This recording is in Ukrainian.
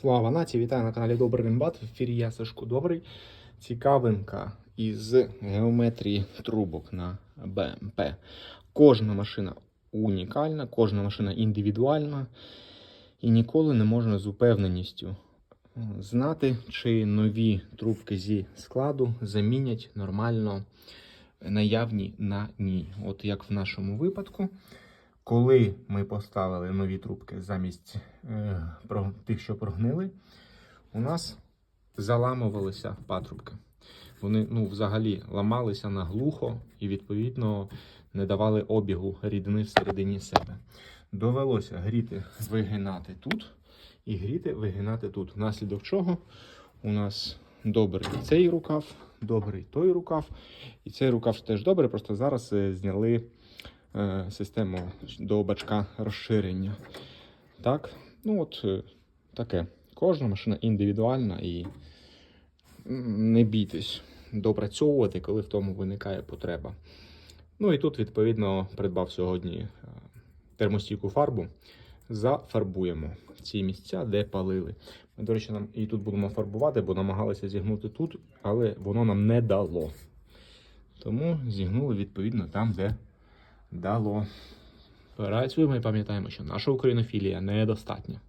Слава нації, вітаю на каналі Добрий Рембат. В ефірі я Сашко Добрий. Цікавинка із геометрії трубок на БМП. Кожна машина унікальна, кожна машина індивідуальна, і ніколи не можна з упевненістю знати, чи нові трубки зі складу замінять нормально наявні на ній. От як в нашому випадку. Коли ми поставили нові трубки замість е, тих, що прогнили, у нас заламувалися патрубки. Вони ну, взагалі ламалися наглухо і, відповідно, не давали обігу рідини всередині себе. Довелося гріти, вигинати тут і гріти, вигинати тут. Внаслідок чого у нас добрий цей рукав, добрий той рукав. І цей рукав теж добрий, просто зараз е, зняли систему до бачка розширення. Так, ну от е, таке. Кожна машина індивідуальна і не бійтесь допрацьовувати, коли в тому виникає потреба. Ну і тут, відповідно, придбав сьогодні е, термостійку фарбу. Зафарбуємо ці місця, де палили. Ми, до речі, нам і тут будемо фарбувати, бо намагалися зігнути тут, але воно нам не дало. Тому зігнули відповідно там, де дало. Працюємо і пам'ятаємо, що наша українофілія недостатня.